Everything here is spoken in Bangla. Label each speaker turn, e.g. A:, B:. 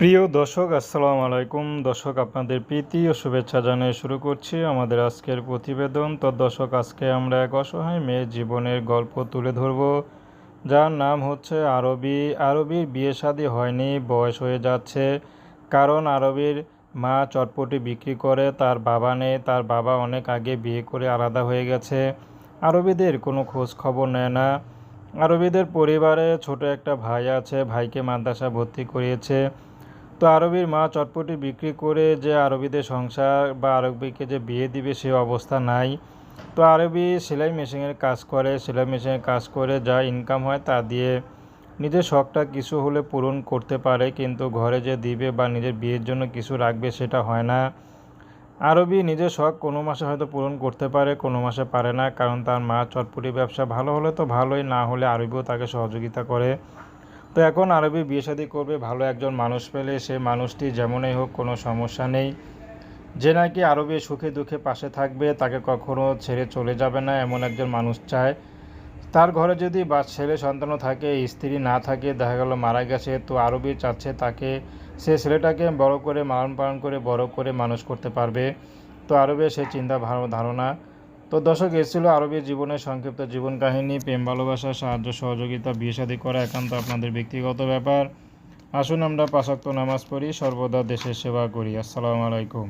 A: প্রিয় দর্শক, আসসালামু আলাইকুম। দর্শক, আপনাদের প্রীতি ও শুভেচ্ছা জানিয়ে শুরু করছি আমাদের আজকের প্রতিবেদন। তো দর্শক, আজকে আমরা এক অসহায় মেয়ের জীবনের গল্প তুলে ধরব। যার নাম হচ্ছে আরবি। আরবির বিয়ে শাদী হয়নি, বয়স হয়ে যাচ্ছে। কারণ আরবির মা চটপটি বিক্রি করে, তার বাবা নেই। তার বাবা অনেক আগে বিয়ে করে আলাদা হয়ে গেছে। আরবিদের কোনো খোঁজ খবর নেয় না। আরবিদের পরিবারে ছোট একটা ভাই আছে, ভাইকে মাদ্রাসা ভর্তি করিয়েছে। তো আরবির মা চটপটি বিক্রি করে যে আরবিদের সংসার বা আরবিকে যে বিয়ে দিবে সে অবস্থা নাই। তো আরবি সেলাই মেশিনের কাজ করে, সেলাই মেশিনের কাজ করে যা ইনকাম হয় তা দিয়ে নিজের শখটা কিছু হলে পূরণ করতে পারে, কিন্তু ঘরে যে দিবে বা নিজের বিয়ের জন্য কিছু রাখবে সেটা হয় না। আরবি নিজের শখ কোনো মাসে হয়তো পূরণ করতে পারে, কোনো মাসে পারে না, কারণ তার মা চটপটি ব্যবসা ভালো হলে তো ভালোই, না হলে আরবিও তাকে সহযোগিতা করে। তো এখন আরবি বিয়ে শাদী করবে ভালো একজন মানুষ পেলে সে মানুষটি যেমনই হোক কোনো সমস্যা নেই। যে নাকি আরবি সুখে দুঃখে পাশে থাকবে তাকে কখনো ছেড়ে চলে যাবে না, এমন একজন মানুষ চায়। তার ঘরে যদি বা ছেলে সন্তানও থাকে, স্ত্রী না থাকে, দেখা গেল মারা গেছে, তো আরবি চাচ্ছে তাকে, সে ছেলেটাকে বড় করে লালন পালন করে, বড় করে মানুষ করতে পারবে। তো আরবের সে চিন্তা ধারণা তো দর্শক এসেছিল আরবের জীবনের সংক্ষিপ্ত জীবন কাহিনী। প্রেম, ভালোবাসা, সাহায্য, সহযোগিতা, বিয়ে শাদী করা একান্ত আপনাদের ব্যক্তিগত ব্যাপার। আসুন আমরা পাশাক্ত নামাজ পড়ি, সর্বদা দেশের সেবা করি। আসসালামু আলাইকুম।